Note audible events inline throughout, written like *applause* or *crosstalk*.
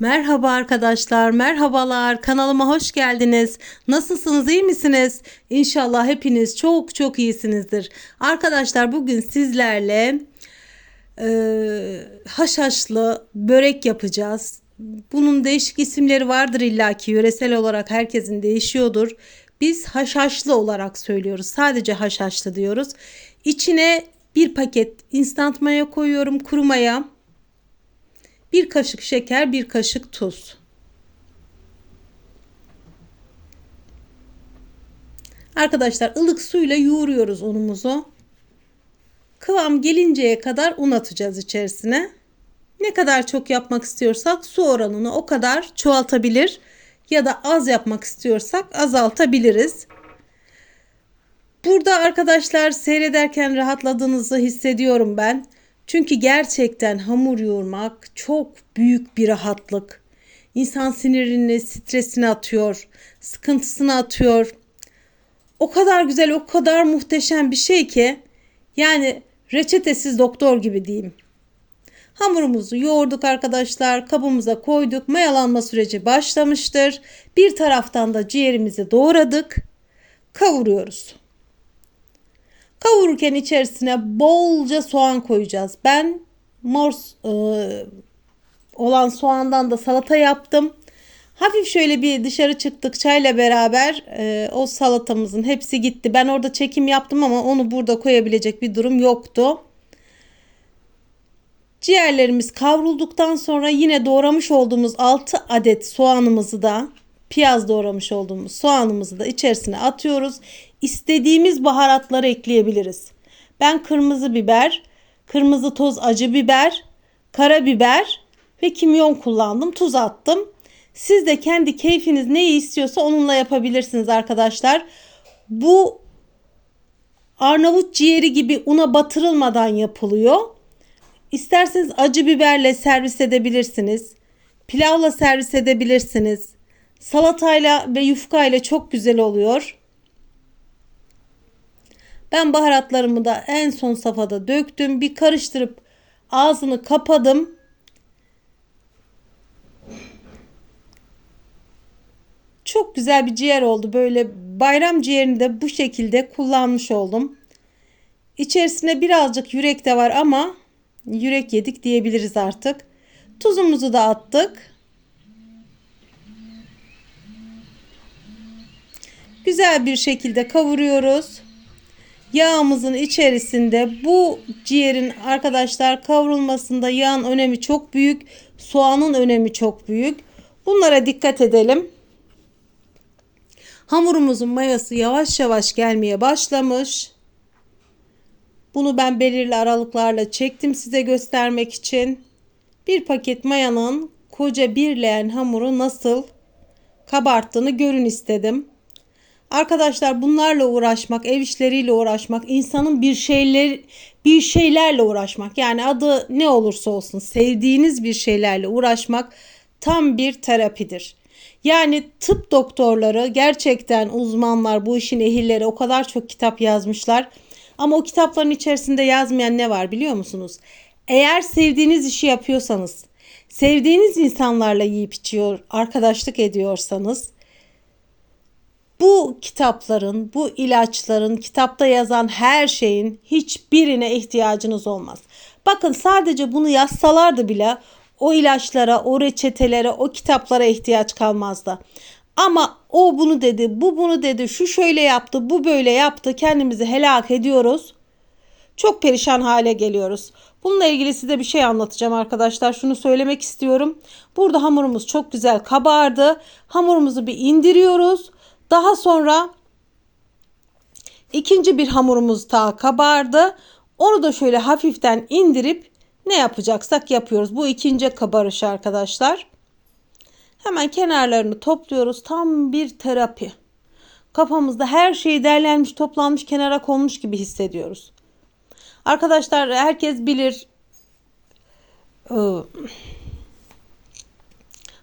Merhaba arkadaşlar, merhabalar. Kanalıma hoş geldiniz. Nasılsınız, iyi misiniz? İnşallah hepiniz çok çok iyisinizdir. Arkadaşlar bugün sizlerle e, haşhaşlı börek yapacağız. Bunun değişik isimleri vardır illaki yöresel olarak herkesin değişiyordur. Biz haşhaşlı olarak söylüyoruz. Sadece haşhaşlı diyoruz. İçine bir paket instant maya koyuyorum, kuru maya. Bir kaşık şeker, bir kaşık tuz. Arkadaşlar ılık suyla yoğuruyoruz unumuzu. Kıvam gelinceye kadar un atacağız içerisine. Ne kadar çok yapmak istiyorsak su oranını o kadar çoğaltabilir ya da az yapmak istiyorsak azaltabiliriz. Burada arkadaşlar seyrederken rahatladığınızı hissediyorum ben. Çünkü gerçekten hamur yoğurmak çok büyük bir rahatlık. İnsan sinirini, stresini atıyor, sıkıntısını atıyor. O kadar güzel, o kadar muhteşem bir şey ki yani reçetesiz doktor gibi diyeyim. Hamurumuzu yoğurduk arkadaşlar. Kabımıza koyduk. Mayalanma süreci başlamıştır. Bir taraftan da ciğerimizi doğradık. Kavuruyoruz. Kavururken içerisine bolca soğan koyacağız. Ben mor e, olan soğandan da salata yaptım. Hafif şöyle bir dışarı çıktık çayla beraber e, o salatamızın hepsi gitti. Ben orada çekim yaptım ama onu burada koyabilecek bir durum yoktu. Ciğerlerimiz kavrulduktan sonra yine doğramış olduğumuz 6 adet soğanımızı da piyaz doğramış olduğumuz soğanımızı da içerisine atıyoruz. İstediğimiz baharatları ekleyebiliriz. Ben kırmızı biber, kırmızı toz acı biber, karabiber ve kimyon kullandım. Tuz attım. Siz de kendi keyfiniz neyi istiyorsa onunla yapabilirsiniz arkadaşlar. Bu Arnavut ciğeri gibi una batırılmadan yapılıyor. İsterseniz acı biberle servis edebilirsiniz. Pilavla servis edebilirsiniz. Salatayla ve yufkayla çok güzel oluyor. Ben baharatlarımı da en son safhada döktüm. Bir karıştırıp ağzını kapadım. Çok güzel bir ciğer oldu. Böyle bayram ciğerini de bu şekilde kullanmış oldum. İçerisine birazcık yürek de var ama yürek yedik diyebiliriz artık. Tuzumuzu da attık. Güzel bir şekilde kavuruyoruz. Yağımızın içerisinde bu ciğerin arkadaşlar kavrulmasında yağın önemi çok büyük. Soğanın önemi çok büyük. Bunlara dikkat edelim. Hamurumuzun mayası yavaş yavaş gelmeye başlamış. Bunu ben belirli aralıklarla çektim size göstermek için. Bir paket mayanın koca bir leğen hamuru nasıl kabarttığını görün istedim. Arkadaşlar bunlarla uğraşmak, ev işleriyle uğraşmak, insanın bir şeyler bir şeylerle uğraşmak yani adı ne olursa olsun sevdiğiniz bir şeylerle uğraşmak tam bir terapidir. Yani tıp doktorları gerçekten uzmanlar, bu işin ehilleri o kadar çok kitap yazmışlar. Ama o kitapların içerisinde yazmayan ne var biliyor musunuz? Eğer sevdiğiniz işi yapıyorsanız, sevdiğiniz insanlarla yiyip içiyor, arkadaşlık ediyorsanız bu kitapların, bu ilaçların, kitapta yazan her şeyin hiçbirine ihtiyacınız olmaz. Bakın sadece bunu yazsalardı bile o ilaçlara, o reçetelere, o kitaplara ihtiyaç kalmazdı. Ama o bunu dedi, bu bunu dedi, şu şöyle yaptı, bu böyle yaptı. Kendimizi helak ediyoruz. Çok perişan hale geliyoruz. Bununla ilgili size bir şey anlatacağım arkadaşlar. Şunu söylemek istiyorum. Burada hamurumuz çok güzel kabardı. Hamurumuzu bir indiriyoruz. Daha sonra ikinci bir hamurumuz daha kabardı. Onu da şöyle hafiften indirip ne yapacaksak yapıyoruz. Bu ikinci kabarış arkadaşlar. Hemen kenarlarını topluyoruz. Tam bir terapi. Kafamızda her şey derlenmiş, toplanmış, kenara konmuş gibi hissediyoruz. Arkadaşlar herkes bilir. Ee,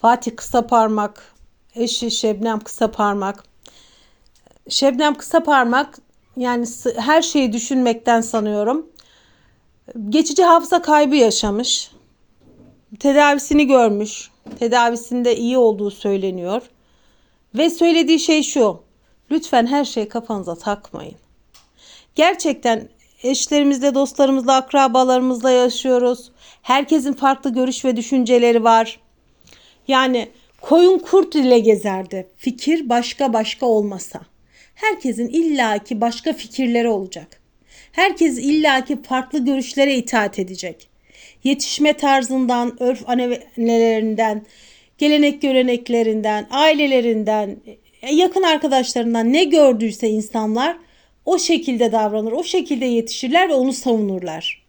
Fatih kısa parmak, eşi Şebnem kısa parmak. Şebnem kısa parmak yani her şeyi düşünmekten sanıyorum. Geçici hafıza kaybı yaşamış. Tedavisini görmüş. Tedavisinde iyi olduğu söyleniyor. Ve söylediği şey şu. Lütfen her şeyi kafanıza takmayın. Gerçekten eşlerimizle, dostlarımızla, akrabalarımızla yaşıyoruz. Herkesin farklı görüş ve düşünceleri var. Yani koyun kurt ile gezerdi. Fikir başka başka olmasa. Herkesin illaki başka fikirleri olacak. Herkes illaki farklı görüşlere itaat edecek. Yetişme tarzından, örf anelerinden, gelenek göreneklerinden, ailelerinden, yakın arkadaşlarından ne gördüyse insanlar o şekilde davranır, o şekilde yetişirler ve onu savunurlar.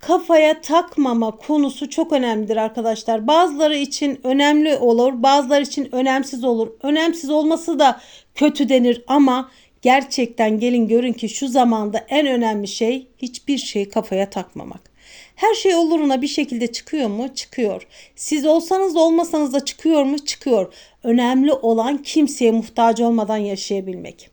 Kafaya takmama konusu çok önemlidir arkadaşlar. Bazıları için önemli olur, bazıları için önemsiz olur. Önemsiz olması da kötü denir ama gerçekten gelin görün ki şu zamanda en önemli şey hiçbir şeyi kafaya takmamak. Her şey oluruna bir şekilde çıkıyor mu? Çıkıyor. Siz olsanız da olmasanız da çıkıyor mu? Çıkıyor. Önemli olan kimseye muhtaç olmadan yaşayabilmek.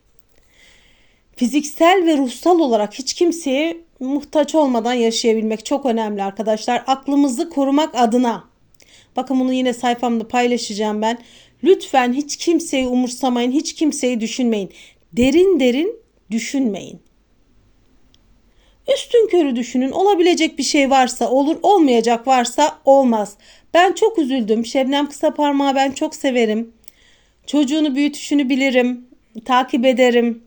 Fiziksel ve ruhsal olarak hiç kimseye muhtaç olmadan yaşayabilmek çok önemli arkadaşlar. Aklımızı korumak adına. Bakın bunu yine sayfamda paylaşacağım ben. Lütfen hiç kimseyi umursamayın, hiç kimseyi düşünmeyin. Derin derin düşünmeyin. Üstün körü düşünün. Olabilecek bir şey varsa olur, olmayacak varsa olmaz. Ben çok üzüldüm. Şebnem kısa parmağı ben çok severim. Çocuğunu büyütüşünü bilirim. Takip ederim.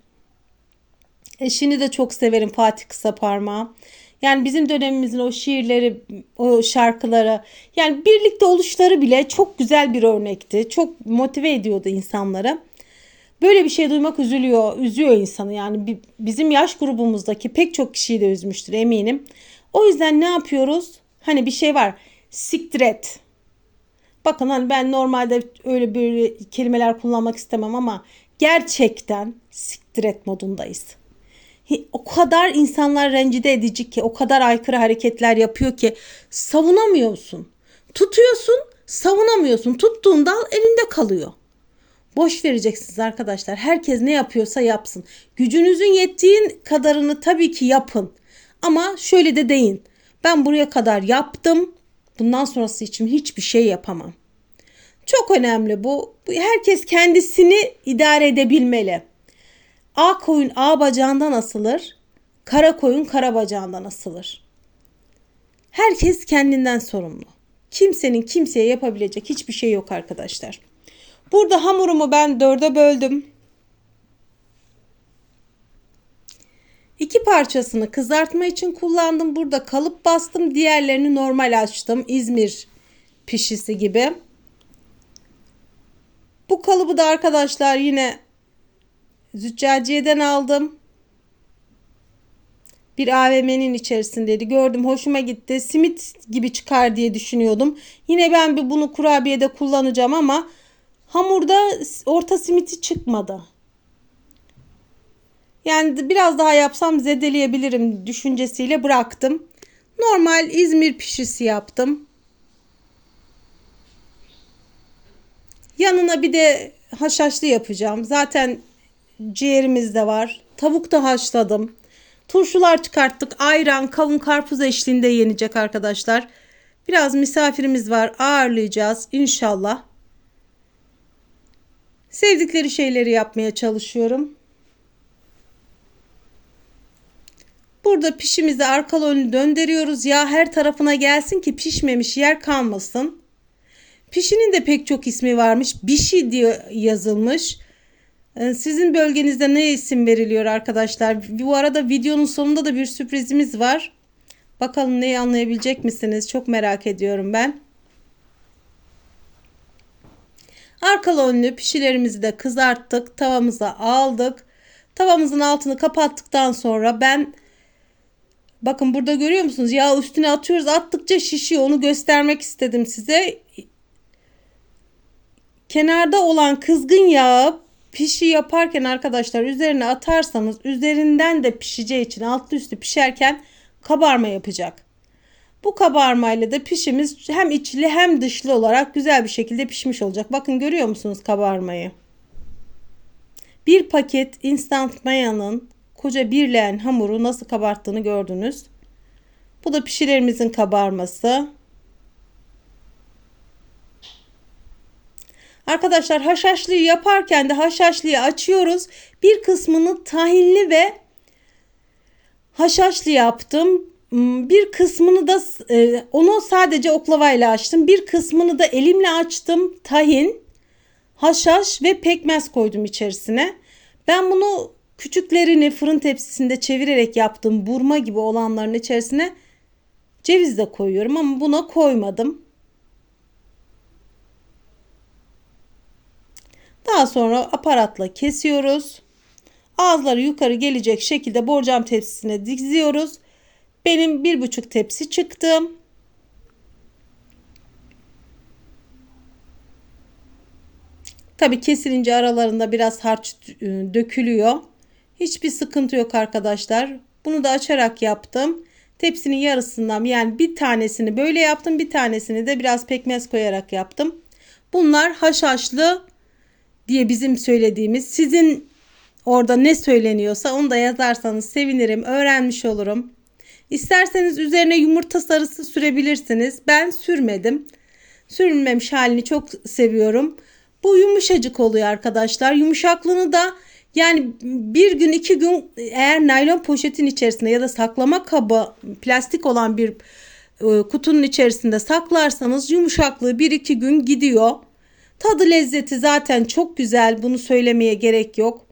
Eşini de çok severim Fatih Kısa Parmağı. Yani bizim dönemimizin o şiirleri, o şarkıları, yani birlikte oluşları bile çok güzel bir örnekti. Çok motive ediyordu insanları. Böyle bir şey duymak üzülüyor, üzüyor insanı. Yani bizim yaş grubumuzdaki pek çok kişiyi de üzmüştür eminim. O yüzden ne yapıyoruz? Hani bir şey var. Siktir et. Bakın hani ben normalde öyle böyle kelimeler kullanmak istemem ama gerçekten siktir et modundayız. O kadar insanlar rencide edici ki, o kadar aykırı hareketler yapıyor ki savunamıyorsun. Tutuyorsun, savunamıyorsun. Tuttuğunda elinde kalıyor. Boş vereceksiniz arkadaşlar. Herkes ne yapıyorsa yapsın. Gücünüzün yettiğin kadarını tabii ki yapın. Ama şöyle de deyin. Ben buraya kadar yaptım. Bundan sonrası için hiçbir şey yapamam. Çok önemli bu. Herkes kendisini idare edebilmeli. A koyun A bacağından asılır. Kara koyun kara bacağından asılır. Herkes kendinden sorumlu. Kimsenin kimseye yapabilecek hiçbir şey yok arkadaşlar. Burada hamurumu ben dörde böldüm. İki parçasını kızartma için kullandım. Burada kalıp bastım. Diğerlerini normal açtım. İzmir pişisi gibi. Bu kalıbı da arkadaşlar yine züccaciyeden aldım. Bir AVM'nin içerisindeydi. Gördüm hoşuma gitti. Simit gibi çıkar diye düşünüyordum. Yine ben bir bunu kurabiyede kullanacağım ama Hamurda orta simiti çıkmadı. Yani biraz daha yapsam zedeleyebilirim düşüncesiyle bıraktım. Normal İzmir pişisi yaptım. Yanına bir de haşhaşlı yapacağım. Zaten ciğerimiz de var. Tavuk da haşladım. Turşular çıkarttık. Ayran, kavun, karpuz eşliğinde yenecek arkadaşlar. Biraz misafirimiz var. Ağırlayacağız inşallah. Sevdikleri şeyleri yapmaya çalışıyorum. Burada pişimizi arkalı önlü döndürüyoruz. Yağ her tarafına gelsin ki pişmemiş yer kalmasın. Pişinin de pek çok ismi varmış. Bişi diye yazılmış. Ee, sizin bölgenizde ne isim veriliyor arkadaşlar? Bu arada videonun sonunda da bir sürprizimiz var. Bakalım neyi anlayabilecek misiniz? Çok merak ediyorum ben. Arkalı önlü pişilerimizi de kızarttık. Tavamıza aldık. Tavamızın altını kapattıktan sonra ben bakın burada görüyor musunuz? Yağ üstüne atıyoruz. Attıkça şişiyor. Onu göstermek istedim size. Kenarda olan kızgın yağı pişi yaparken arkadaşlar üzerine atarsanız üzerinden de pişeceği için altlı üstü pişerken kabarma yapacak. Bu kabarmayla da pişimiz hem içli hem dışlı olarak güzel bir şekilde pişmiş olacak. Bakın görüyor musunuz kabarmayı? Bir paket instant mayanın koca bir leğen hamuru nasıl kabarttığını gördünüz. Bu da pişilerimizin kabarması. Arkadaşlar haşhaşlıyı yaparken de haşhaşlıyı açıyoruz. Bir kısmını tahinli ve haşhaşlı yaptım. Hmm, Bir kısmını da e, onu sadece oklavayla açtım. Bir kısmını da elimle açtım. Tahin, haşhaş ve pekmez koydum içerisine. Ben bunu küçüklerini fırın tepsisinde çevirerek yaptım. Burma gibi olanların içerisine ceviz de koyuyorum ama buna koymadım. Daha sonra aparatla kesiyoruz. Ağızları yukarı gelecek şekilde borcam tepsisine diziyoruz. Benim bir buçuk tepsi çıktı. Tabi kesilince aralarında biraz harç dökülüyor. Hiçbir sıkıntı yok arkadaşlar. Bunu da açarak yaptım. Tepsinin yarısından yani bir tanesini böyle yaptım. Bir tanesini de biraz pekmez koyarak yaptım. Bunlar haşhaşlı diye bizim söylediğimiz. Sizin orada ne söyleniyorsa onu da yazarsanız sevinirim. Öğrenmiş olurum. İsterseniz üzerine yumurta sarısı sürebilirsiniz. Ben sürmedim. Sürülmemiş halini çok seviyorum. Bu yumuşacık oluyor arkadaşlar. Yumuşaklığını da yani bir gün iki gün eğer naylon poşetin içerisinde ya da saklama kabı plastik olan bir e, kutunun içerisinde saklarsanız yumuşaklığı bir iki gün gidiyor. Tadı lezzeti zaten çok güzel. Bunu söylemeye gerek yok.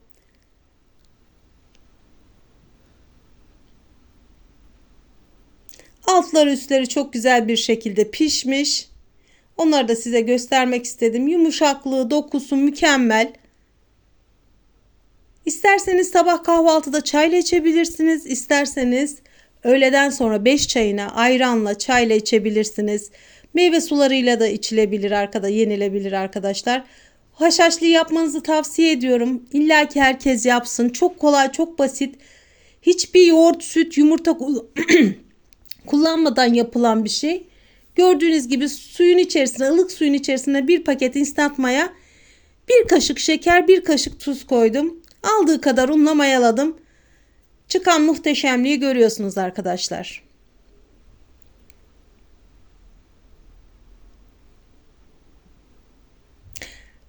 Altları üstleri çok güzel bir şekilde pişmiş. Onları da size göstermek istedim. Yumuşaklığı, dokusu mükemmel. İsterseniz sabah kahvaltıda çayla içebilirsiniz. İsterseniz öğleden sonra 5 çayına ayranla çayla içebilirsiniz. Meyve sularıyla da içilebilir arkada yenilebilir arkadaşlar. Haşhaşlı yapmanızı tavsiye ediyorum. İlla ki herkes yapsın. Çok kolay, çok basit. Hiçbir yoğurt, süt, yumurta *clears throat* kullanmadan yapılan bir şey. Gördüğünüz gibi suyun içerisine, ılık suyun içerisine bir paket instant maya, bir kaşık şeker, bir kaşık tuz koydum. Aldığı kadar unla mayaladım. Çıkan muhteşemliği görüyorsunuz arkadaşlar.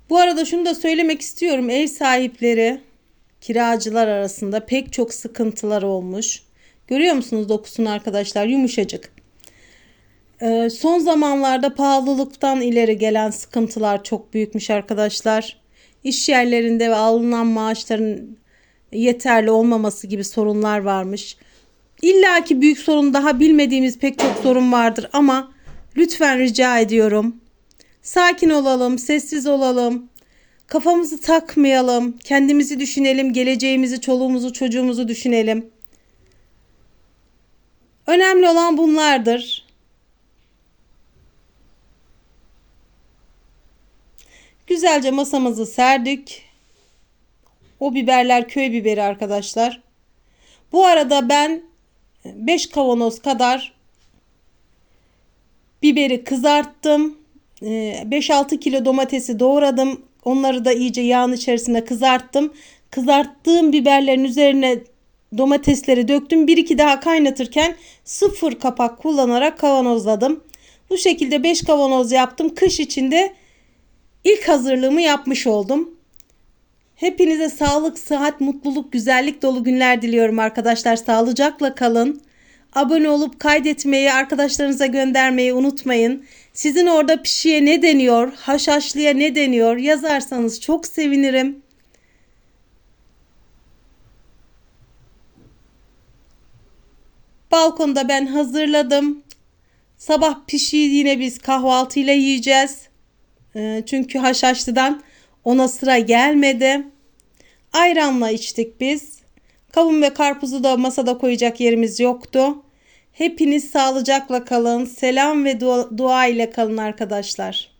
Bu arada şunu da söylemek istiyorum. Ev sahipleri, kiracılar arasında pek çok sıkıntılar olmuş. Görüyor musunuz dokusunu arkadaşlar? Yumuşacık. Ee, son zamanlarda pahalılıktan ileri gelen sıkıntılar çok büyükmüş arkadaşlar. İş yerlerinde ve alınan maaşların yeterli olmaması gibi sorunlar varmış. İlla ki büyük sorun daha bilmediğimiz pek çok sorun vardır ama lütfen rica ediyorum. Sakin olalım, sessiz olalım. Kafamızı takmayalım, kendimizi düşünelim, geleceğimizi, çoluğumuzu, çocuğumuzu düşünelim. Önemli olan bunlardır. Güzelce masamızı serdik. O biberler köy biberi arkadaşlar. Bu arada ben 5 kavanoz kadar biberi kızarttım. 5-6 ee, kilo domatesi doğradım. Onları da iyice yağın içerisinde kızarttım. Kızarttığım biberlerin üzerine domatesleri döktüm. Bir iki daha kaynatırken sıfır kapak kullanarak kavanozladım. Bu şekilde 5 kavanoz yaptım. Kış içinde ilk hazırlığımı yapmış oldum. Hepinize sağlık, sıhhat, mutluluk, güzellik dolu günler diliyorum arkadaşlar. Sağlıcakla kalın. Abone olup kaydetmeyi, arkadaşlarınıza göndermeyi unutmayın. Sizin orada pişiye ne deniyor, haşhaşlıya ne deniyor yazarsanız çok sevinirim. Balkonda ben hazırladım. Sabah pişiyi yine biz kahvaltıyla yiyeceğiz. Ee, çünkü haşhaşlıdan ona sıra gelmedi. Ayranla içtik biz. Kavun ve karpuzu da masada koyacak yerimiz yoktu. Hepiniz sağlıcakla kalın. Selam ve dua, dua ile kalın arkadaşlar.